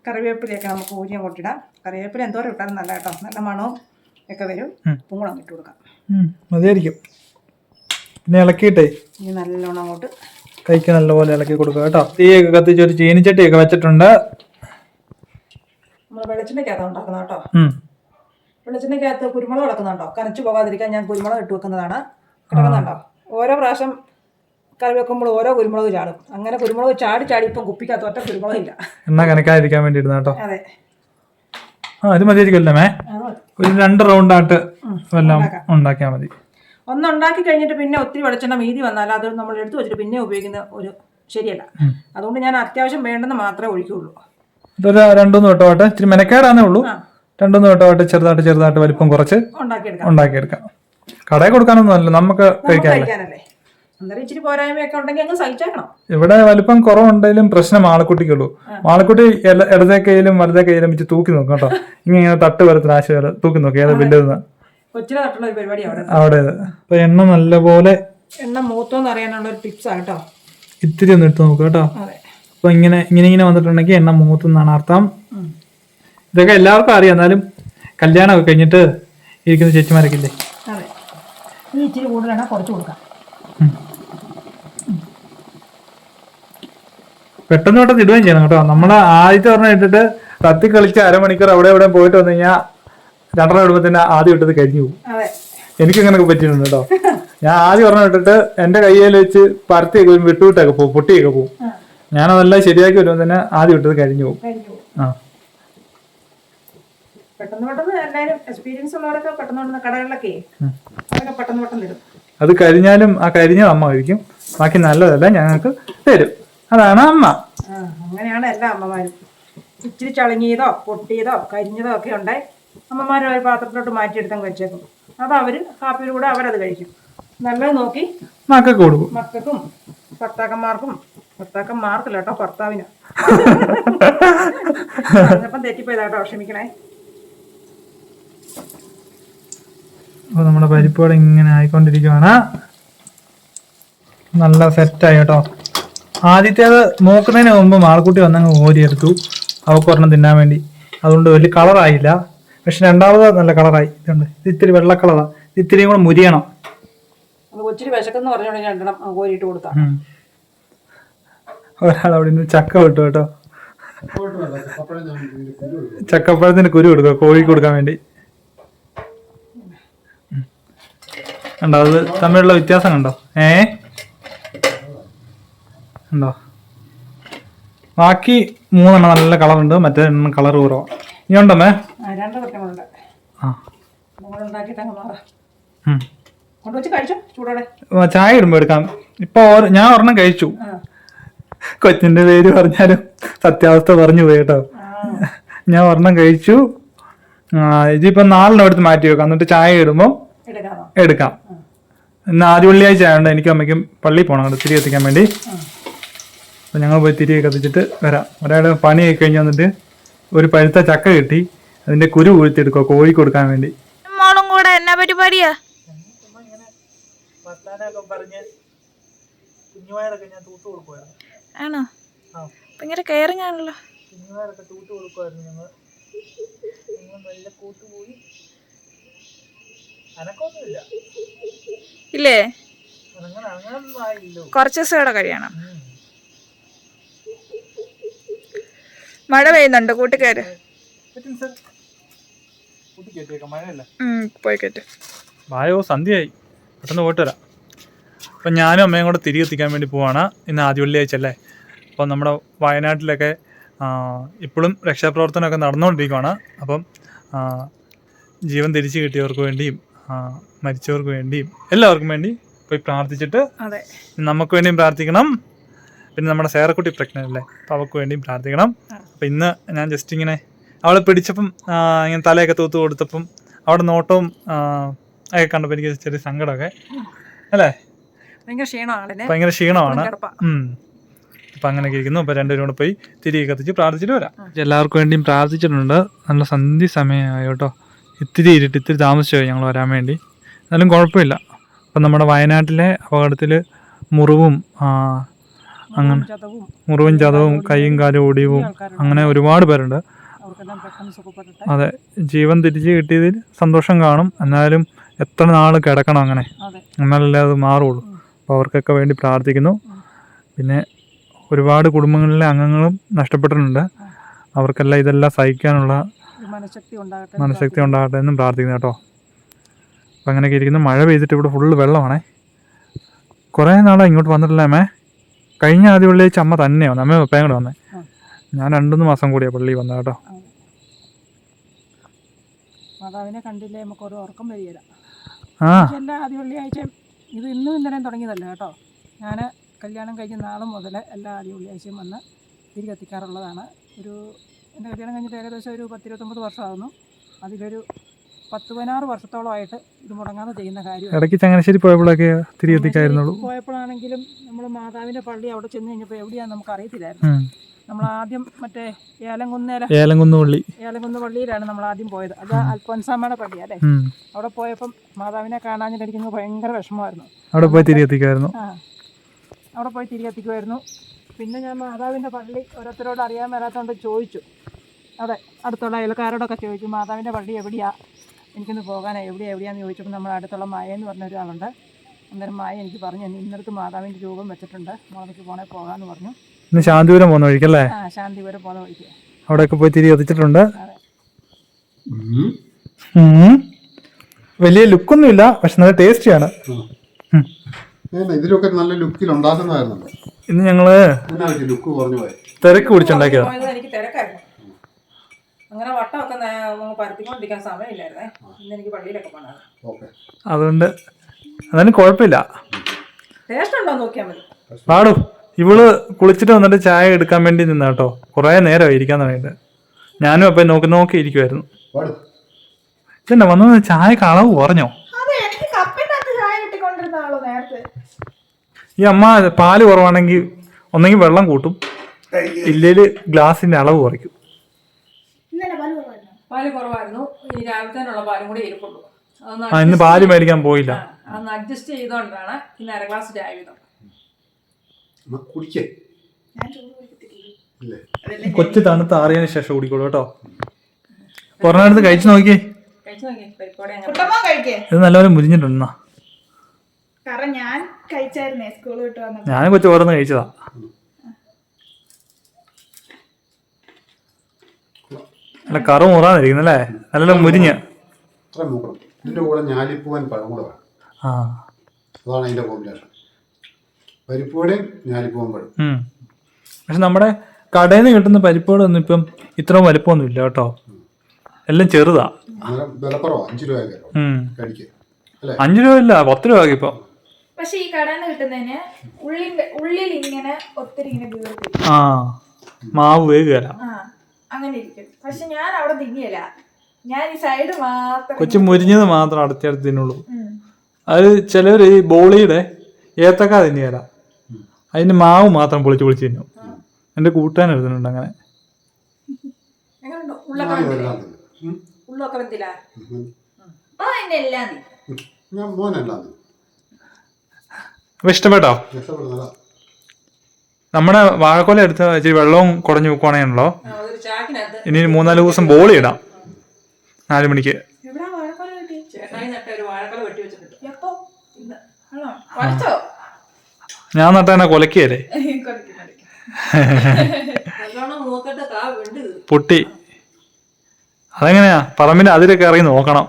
കറിവേപ്പിലയൊക്കെ നമുക്ക് ഊരിയം കൊണ്ടിടാം കറിവേപ്പില എന്തോരം ഇട്ടാലും നല്ല കേട്ടോ. നല്ല മണവും ഒക്കെ വരും. പൂണം ഇട്ട് കൊടുക്കാം. മതിയായിരിക്കും. പിന്നെ ഇളക്കിയിട്ടേ. ഇനി നല്ലോണം അങ്ങോട്ട് കൈക്ക് നല്ലപോലെ ഇളക്കി കൊടുക്കുക കേട്ടോ. തീയൊക്കെ കത്തിച്ച് ഒരു ചീനിച്ചട്ടിയൊക്കെ വെച്ചിട്ടുണ്ട്. നമ്മൾ വെളിച്ചെണ്ണയ്ക്കകത്ത് ഉണ്ടാക്കുന്നത് കേട്ടോ. വെളിച്ചെണ്ണയ്ക്കകത്ത് കുരുമുളക് കിടക്കുന്നുണ്ടോ? കനച്ചു പോകാതിരിക്കാൻ ഞാൻ കുരുമുളക് ഇട്ട് വെക്കുന്നതാണ്. കിടക്കുന്നുണ്ടോ? ഓരോ പ്രാവശ്യം കറി വെക്കുമ്പോൾ ഓരോ കുരുമുളക് ചാടും. അങ്ങനെ കുരുമുളക് ചാടി ചാടി ഇപ്പം കുപ്പിക്കകത്ത് ഒറ്റ കുരുമുളകില്ല എണ്ണ കനക്കാതിരിക്കാൻ വേണ്ടി ഇരുന്ന കേട്ടോ. അതെ. ആ ഇത് മതിയായിരിക്കുമല്ലേ മേ. അത് മതി. ഒരു രണ്ട് റൗണ്ടായിട്ട് എല്ലാം ഉണ്ടാക്കിയാൽ മതി. ഒന്ന് ഉണ്ടാക്കി കഴിഞ്ഞിട്ട് പിന്നെ ഒത്തിരി വെളിച്ചെണ്ണ മീതി വന്നാൽ അത് നമ്മൾ എടുത്തു വെച്ചിട്ട് പിന്നെ ഉപയോഗിക്കുന്ന ഒരു ശരിയല്ല. അതുകൊണ്ട് ഞാൻ അത്യാവശ്യം വേണ്ടെന്ന് മാത്രമേ ഒഴിക്കുള്ളൂ. ഇതൊരു രണ്ടൂന്ന് വട്ടമായിട്ട് ഇച്ചിരി മെനക്കേടാന്നേ ഉള്ളൂ. രണ്ടൂന്ന് വട്ടമായിട്ട് ചെറുതായിട്ട് ചെറുതായിട്ട് വലിപ്പം കുറച്ച് ഉണ്ടാക്കിയെടുക്കാം. കടയിൽ കൊടുക്കാനൊന്നും അല്ല നമുക്ക് കഴിക്കാനല്ലേ? ഇവിടെ വലിപ്പം കുറവുണ്ടെങ്കിലും പ്രശ്നം ആളക്കുട്ടിക്കുള്ളൂ ആളക്കുട്ടി ഇടതേ കൈയിലും വലതേ കൈയിലും വെച്ച് തൂക്കി നോക്കും കേട്ടോ. (laughs) ഇങ്ങനെ തട്ട് വരത്തിന് ആശയം തൂക്കി നോക്കി ഏതാ വലുതെന്ന് കൊച്ചിലെ തൊട്ടുള്ള ഒരു പരിപാടി അവിടെ അവിടെ അപ്പൊ എണ്ണ നല്ലപോലെ എണ്ണ മൂത്തോന്ന് അറിയാനുള്ള ഒരു ടിപ്സ് ആട്ടോ ഇത്തിരി ഒന്ന് എടുത്ത് നോക്കുക കേട്ടോ. അപ്പൊ ഇങ്ങനെ ഇങ്ങനെ ഇങ്ങനെ വന്നിട്ടുണ്ടെങ്കിൽ എണ്ണ മൂത്തെന്നാണ് അർത്ഥം. ഇതൊക്കെ എല്ലാവർക്കും അറിയാം. എന്നാലും കല്യാണമൊക്കെ കഴിഞ്ഞിട്ട് ഇരിക്കുന്ന ചേച്ചിമാരൊക്കെ ഇല്ലേ? അതെ. ഈ ഇച്ചിരി കൂടുതലാണ് കുറച്ച് കൊടുക്കാം. പെട്ടെന്ന് പെട്ടെന്ന് ഇടുകയും ചെയ്യണം കേട്ടോ. നമ്മളെ ആദ്യത്തെ പറഞ്ഞിട്ട് ഇട്ടിട്ട് തത്തി കളിച്ച് അരമണിക്കൂർ അവിടെ ഇവിടെ പോയിട്ട് വന്നു കഴിഞ്ഞാൽ രണ്ടെണ്ണം ഇടുമ്പോൾ തന്നെ ആദ്യം ഇട്ടത് കഴിഞ്ഞു പോകും. അതെ. എനിക്ക് അങ്ങനെയൊക്കെ പറ്റിയിട്ടുണ്ട് കേട്ടോ. ഞാൻ ആദ്യം ഒരെണ്ണം ഇട്ടിട്ട് എന്റെ കയ്യിൽ വെച്ച് പരത്തിയൊക്കെ വരും വിട്ടുവിട്ടൊക്കെ പോകും പൊട്ടിയൊക്കെ പോകും. ഞാനതെല്ലാം ശരിയാക്കി വരുമ്പോൾ തന്നെ ആദ്യം ഇട്ടത് കഴിഞ്ഞു പോകും. ആ. പെട്ടെന്ന് പെട്ടെന്ന് എല്ലാവരും എക്സ്പീരിയൻസ് ഉള്ളവരൊക്കെ പെട്ടെന്ന് പെട്ടെന്ന് കടകളിലൊക്കെ അതൊക്കെ പെട്ടെന്ന് പെട്ടെന്ന് ഇടും അത് കഴിഞ്ഞാലും ആ കരിഞ്ഞ അമ്മ കഴിക്കും ബാക്കി നല്ലതല്ല ഞങ്ങൾക്ക് തരും. അതാണ് അമ്മ. അങ്ങനെയാണ് എല്ലാ അമ്മമാരും. ഇച്ചിരി ചളങ്ങിയതോ പൊട്ടിയതോ കരിഞ്ഞതോ ഒക്കെ ഉണ്ടേ. അമ്മമാർ ഒരു പാത്രത്തിലോട്ട് മാറ്റിയെടുത്തങ്ങ് വെച്ചേക്കും. അത് അവർ കാപ്പിയുടെ കൂടെ അവരത് കഴിക്കും. നല്ല നോക്കി മക്കൾക്ക് കൊടുക്കും. മക്കൾക്കും ഭർത്താക്കന്മാർക്കും ഭർത്താക്കന്മാർക്കല്ല കേട്ടോ ഭർത്താവിന്. അപ്പം തെറ്റിപ്പോയതാട്ടോ ക്ഷമിക്കണേ. അപ്പോൾ നമ്മുടെ പരിപ്പോടെ ഇങ്ങനെ ആയിക്കൊണ്ടിരിക്കുവാണ്. നല്ല സെറ്റായി കേട്ടോ. ആദ്യത്തേത് നോക്കുന്നതിന് മുമ്പ് മാളക്കുട്ടി വന്നങ്ങ് ഓരിയെടുത്തു അവക്കൊരെണ്ണം തിന്നാൻ വേണ്ടി. അതുകൊണ്ട് വലിയ കളറായില്ല പക്ഷെ രണ്ടാമത് നല്ല കളറായി. ഇതുണ്ട്. ഇത് ഇത്തിരി വെള്ള കളറാണ് ഇത് ഇത്തിരി കൂടെ മുരിയണം. ഒത്തിരി വിശക്കെന്ന് പറഞ്ഞോണ്ട് രണ്ടെണ്ണം കോരിയിട്ട് കൊടുത്താ ഒരാൾ അവിടെ നിന്ന് ചക്ക വിട്ടു കേട്ടോ. ചക്കപ്പഴത്തിന് കുരു കൊടുക്കുക കോഴിക്ക് കൊടുക്കാൻ വേണ്ടി. കണ്ടോ അത് തമ്മിലുള്ള വ്യത്യാസം കണ്ടോ? ഏ? ഉണ്ടോ ബാക്കി മൂന്നെണ്ണം നല്ല കളറുണ്ട്. മറ്റേ എണ്ണം കളർ കുറവാണ് ഇനി ഉണ്ടമ്മേ ആ, രണ്ട് പറ്റങ്ങളുണ്ട് ആ. കൊണ്ടുവച്ച് കഴിച്ചോ? ചൂടോടെ. ചായ ഇടുമ്പോൾ എടുക്കാം. ഇപ്പൊ ഞാൻ ഒരെണ്ണം കഴിച്ചു. കൊച്ചിന്റെ പേര് പറഞ്ഞാലും സത്യാവസ്ഥ പറഞ്ഞു പോയി കേട്ടോ. ഞാൻ ഒരെണ്ണം കഴിച്ചു. ഇതിപ്പോ നാളിനെ എടുത്ത് മാറ്റി വെക്കാം. എന്നിട്ട് ചായ ഇടുമ്പോൾ എടുക്കാമോ? എടുക്കാം. ഇന്ന് ആദ്യ വെള്ളിയാഴ്ച ആയതുകൊണ്ട് എനിക്ക് അമ്മയ്ക്കും പള്ളിയിൽ പോകണം അങ്ങോട്ട് തിരി കത്തിക്കാൻ വേണ്ടി. അപ്പൊ ഞങ്ങൾ പോയി തിരി കത്തിച്ചിട്ട് വരാം. ഒരാൾ ആയി കഴിഞ്ഞ് വന്നിട്ട് ഒരു പഴുത്ത ചക്ക കിട്ടി. അതിന്റെ കുരു കുഴുത്തെടുക്കുക കോഴി കൊടുക്കാൻ വേണ്ടി. മോളും കൂടെ എന്നാ പരിപാടിയാ? ആണോ. ഭയങ്കര കെയറിങ് ആണല്ലോ. ഇല്ലേ? കുറച്ച് ദിവസം കൂടെ കഴിയണം. മഴ പെയ്യുന്നുണ്ട് കൂട്ടുകാര് മഴയല്ല? പോയി വായോ സന്ധ്യയായി. പെട്ടെന്ന് പോയിട്ട് വരാം. അപ്പം ഞാനും അമ്മയും കൂടെ തിരികെ എത്തിക്കാൻ വേണ്ടി പോവാണ്. ഇന്ന് ആദ്യ വെള്ളിയാഴ്ച അല്ലേ അപ്പം നമ്മുടെ വയനാട്ടിലൊക്കെ ഇപ്പോഴും രക്ഷാപ്രവർത്തനമൊക്കെ നടന്നുകൊണ്ടിരിക്കുകയാണ് അപ്പം ജീവൻ തിരിച്ചു കിട്ടിയവർക്ക് വേണ്ടിയും മരിച്ചവർക്ക് വേണ്ടിയും എല്ലാവർക്കും വേണ്ടി പോയി പ്രാർത്ഥിച്ചിട്ട് അതെ. നമുക്ക് വേണ്ടിയും പ്രാർത്ഥിക്കണം. പിന്നെ നമ്മുടെ സേറക്കുട്ടി പ്രഗ്നന്റ് അല്ലേ? അപ്പോൾ അവൾക്ക് വേണ്ടിയും പ്രാർത്ഥിക്കണം. അപ്പോൾ ഇന്ന് ഞാൻ ജസ്റ്റ് ഇങ്ങനെ അവളെ പിടിച്ചപ്പം ഇങ്ങനെ തലയൊക്കെ തൂത്ത് കൊടുത്തപ്പം അവിടെ നോട്ടവും ഒക്കെ കണ്ടപ്പോൾ എനിക്ക് ചെറിയ സങ്കടമൊക്കെ. അല്ലേ? ഭയങ്കര ക്ഷീണമാണ്. അങ്ങനെ അപ്പം അങ്ങനെയൊക്കെ ഇരിക്കുന്നു. അപ്പം രണ്ടുപേരും കൂടെ പോയി തിരികെ കത്തിച്ച് പ്രാർത്ഥിച്ചിട്ട് വരാം. എല്ലാവർക്കും വേണ്ടിയും പ്രാർത്ഥിച്ചിട്ടുണ്ട്. നല്ല സന്ധി സമയമായി കേട്ടോ. ഇത്തിരി ഇരുട്ട് ഇത്തിരി താമസിച്ചോ ഞങ്ങൾ വരാൻ വേണ്ടി. എന്നാലും കുഴപ്പമില്ല. അപ്പം നമ്മുടെ വയനാട്ടിലെ അപകടത്തിൽ മുറിവും അങ്ങനെ മുറിവും ചതവും കൈയും കാലും ഒടിവും അങ്ങനെ ഒരുപാട് പേരുണ്ട്. അതെ ജീവൻ തിരിച്ച് കിട്ടിയതിൽ സന്തോഷം കാണും. എന്നാലും എത്ര നാൾ കിടക്കണം അങ്ങനെ? എന്നാലല്ലേ അത് മാറുള്ളൂ. അപ്പോൾ അവർക്കൊക്കെ വേണ്ടി പ്രാർത്ഥിക്കുന്നു. പിന്നെ ഒരുപാട് കുടുംബങ്ങളിലെ അംഗങ്ങളും നഷ്ടപ്പെട്ടിട്ടുണ്ട്. അവർക്കെല്ലാം ഇതെല്ലാം സഹിക്കാനുള്ള മനഃശക്തി ഉണ്ടാകട്ടെ എന്നും പ്രാർത്ഥിക്കുന്നു. കേട്ടോ. അപ്പം അങ്ങനെയൊക്കെ ഇരിക്കുന്നു. മഴ പെയ്തിട്ട് ഇവിടെ ഫുള്ള് വെള്ളമാണേ. കുറേ നാളായി ഇങ്ങോട്ട് വന്നിട്ടില്ല അമ്മേ കഴിഞ്ഞ ആദ്യ വെള്ളിയാഴ്ച അമ്മ തന്നെയാണ് അമ്മ പപ്പയും കൂടെ വന്നേ. ഞാൻ രണ്ടുമൂന്ന് മാസം കൂടിയാണ് പള്ളി വന്നത് കേട്ടോ. മാതാവിനെ കണ്ടില്ലേ? നമുക്ക് ഒരു ഉറക്കം വരികയില്ല. ആ. എല്ലാ ആദ്യ വെള്ളിയാഴ്ച ഇത് ഇന്നും ഇന്നലെയും തുടങ്ങിയതല്ല കേട്ടോ. ഞാൻ കല്യാണം കഴിഞ്ഞ നാളെ മുതൽ എല്ലാ ആദ്യ വെള്ളിയാഴ്ചയും വന്ന് തിരി കത്തിക്കാറുള്ളതാണ് ഒരു എന്റെ കല്യാണം കഴിഞ്ഞിട്ട് ഏകദേശം ഒരു പത്തിരുപത്തൊമ്പത് വർഷമാകുന്നു അതിലൊരു പത്ത് പതിനാറ് വർഷത്തോളമായിട്ട് ഇത് മുടങ്ങാതെ ചെയ്യുന്ന കാര്യം ഇടയ്ക്ക് ചങ്ങനാശ്ശേരി പോയപ്പോഴൊക്കെ തിരികെ എത്തിക്കായിരുന്നുള്ളൂ. പോയപ്പോഴാണെങ്കിലും നമ്മൾ മാതാവിന്റെ പള്ളി അവിടെ ചെന്ന് കഴിഞ്ഞപ്പോൾ എവിടെയാണെന്ന് നമുക്ക് അറിയത്തില്ലായിരുന്നു. നമ്മൾ ആദ്യം മറ്റേ ഏലംകുന്നേല ഏലംകുന്ന് പള്ളി. ഏലംകുന്ന് പള്ളിയിലാണ് നമ്മൾ ആദ്യം പോയത്. അത് അൽഫോൻസാമ്മയുടെ പള്ളിയല്ലേ? അല്ലേ അവിടെ പോയപ്പം മാതാവിനെ കാണാഞ്ഞിട്ടിരിക്കുന്നത് ഭയങ്കര വിഷമമായിരുന്നു. അവിടെ പോയി തിരികെ എത്തിക്കായിരുന്നു ആ. അവിടെ പോയി തിരികെ എത്തിക്കുമായിരുന്നു. പിന്നെ ഞാൻ മാതാവിന്റെ പള്ളി ഓരോരുത്തരോട് അറിയാൻ വരാത്തതുകൊണ്ട് ചോദിച്ചു. അവിടെ അടുത്തുള്ള അയൽക്കാരോടൊക്കെ ചോദിച്ചു മാതാവിന്റെ പള്ളി എവിടെയാ? എനിക്കൊന്ന് പോകാൻ എവിടെ എവിടെയാണെന്ന് ചോദിച്ചപ്പോൾ നമ്മുടെ അടുത്തുള്ള മായ എന്ന് പറഞ്ഞ ഒരാളുണ്ട് അന്നേരം മായ എനിക്ക് പറഞ്ഞു "നീ ഇന്നടത്ത് മാതാവിന്റെ രൂപം വെച്ചിട്ടുണ്ട്. മോളേക്ക് പോണേ പോകാമെന്ന് പറഞ്ഞു. ഇന്ന് ശാന്തിപുരം പോകുന്ന വഴിക്കല്ലേ? ആ ശാന്തിപുരം പോകുന്ന വഴിക്ക്. അവിടെയൊക്കെ പോയി തിരി ഒതിച്ചിട്ടുണ്ട്. വലിയ ലുക്കൊന്നും ഇല്ല വലിയ ലുക്കൊന്നുമില്ല പക്ഷെ നല്ല ടേസ്റ്റിയാണ്. ഇതിലൊക്കെ നല്ല ലുക്കിൽ ഉണ്ടാക്കുന്നതായിരുന്നല്ലോ ഇന്ന് ഞങ്ങൾ ലുക്ക് കുറഞ്ഞു പോയി. തിരക്ക് പിടിച്ചുണ്ടാക്കിയതാണ് അങ്ങനെ വട്ടമൊക്കെ പരത്തിക്കൊണ്ടിരിക്കാൻ സമയമില്ലായിരുന്നേ. ഇന്ന് എനിക്ക് പള്ളിയിലൊക്കെ പോകണം. അതുകൊണ്ട് അതായത് കുഴപ്പമില്ല. ടേസ്റ്റ് ഉണ്ടോ നോക്കിയാൽ മതി. പാടും ഇവൾ കുളിച്ചിട്ട് വന്നിട്ട് ചായ എടുക്കാൻ വേണ്ടി നിന്ന കേട്ടോ കുറേ നേരമായി ഇരിക്കാൻ തുടങ്ങിയിട്ട്. ഞാനും അപ്പം നോക്കി നോക്കി ഇരിക്കുമായിരുന്നു ഇതന്നെ വന്നു ചായ കളവ് കുറഞ്ഞോ? ഈ അമ്മ പാൽ കുറവാണെങ്കിൽ ഒന്നെങ്കിൽ വെള്ളം കൂട്ടും. ഇല്ലേൽ ഗ്ലാസിന്റെ അളവ് കുറയ്ക്കും. പാൽ കുറവായിരുന്നു. ഈ രാവിലത്തേനുള്ള പാലും കൂടി ഇരിപ്പുള്ളൂ അതൊന്ന് ആ ഇന്ന് പാൽ മേടിക്കാൻ പോയില്ല. അന്ന് അഡ്ജസ്റ്റ് ചെയ്തുകൊണ്ടാണ് ഇന്ന് അര ഗ്ലാസ് ചായ വീതം കുടിക്കേ. ഇല്ലേ? കൊച്ചു തണുത്ത് ആറിയതിനു ശേഷം കുടിക്കോളൂ കേട്ടോ. കൊറോണ കഴിച്ചു നോക്കിയേ. ഇത് നല്ലപോലെ മുരിഞ്ഞിട്ടുണ്ടെന്നാ ഞാൻ കൊച്ചു ഓരോന്ന് കഴിച്ചതാ. നല്ല കറു മുറാന്നിരിക്കുന്നല്ലേ നല്ല മുരിഞ്ഞ്. അത്ര കൂടെ ഞാലിപ്പൂവൻ പഴം കൂടെ വേണം. ആ. അതാണ് അതിന്റെ കോമ്പിനേഷൻ പരിപ്പൂടെയും ഞാലിപ്പൂവൻ പഴം. ഉം. പക്ഷെ നമ്മുടെ കടയിൽ നിന്ന് കിട്ടുന്ന പരിപ്പുകളൊന്നും ഇപ്പം ഇത്ര വലിപ്പമൊന്നും ഇല്ല കേട്ടോ. എല്ലാം ചെറുതാ. അന്നേരം വിലക്കുറവാ. അഞ്ച് രൂപയൊക്കെ ഉം. കഴിക്കുക അല്ലേ? അഞ്ച് രൂപ ഇല്ല. പത്ത് രൂപ ഇപ്പൊ. പക്ഷെ ഈ കടയിൽ നിന്ന് കിട്ടുന്നതിന് ഉള്ളിന്റെ ഉള്ളിൽ ഇങ്ങനെ ഒത്തിരി ഇങ്ങനെ വീർത്തി ആ. മാവ് വേകുകയല്ല ആ. അങ്ങനെ ഇരിക്കും. പക്ഷെ ഞാൻ അവിടെ തിങ്ങിയല്ല ഞാൻ ഈ സൈഡ് മാത്രം കൊച്ചു മുരിഞ്ഞത് മാത്രം അടുത്തടുത്ത് തിന്നുള്ളൂ. അത് ചിലവർ ഈ ബോളിയുടെ ഏത്തക്ക തിന്നിയല്ല. അതിന്റെ മാവ് മാത്രം പൊളിച്ച് പൊളിച്ച് തിന്നും. എന്റെ കൂട്ടാൻ എടുത്തിട്ടുണ്ട് അങ്ങനെ. എങ്ങനെയുണ്ട് ഞാൻ. എല്ലാം ഇഷ്ടപ്പെട്ടോ? രക്ഷപ്പെടുന്നതാ നമ്മുടെ വാഴക്കൊല എടുത്ത് ഇച്ചിരി വെള്ളവും കുടഞ്ഞു വെക്കുവാണെങ്കിലോ ഇനി മൂന്നാൽ ദിവസം ബോളി ഇടാം. നാല് മണിക്ക്. ഞാൻ നട്ട ഒരു വാഴക്കള വെട്ടി വെച്ചിട്ടുണ്ട്. എപ്പോ? ഇന്ന്. ആണോ? പഠിച്ചോ ഞാൻ നട്ടാ കൊലക്കിയല്ലേ കൊലക്കും കൊലക്കും. നല്ലോണം മൂത്തിട്ട് കാ വെണ്ട് കീറി. പൊട്ടി. അതെങ്ങനെയാ? പറമ്പിന്റെ അതിലൊക്കെ ഇറങ്ങി നോക്കണം.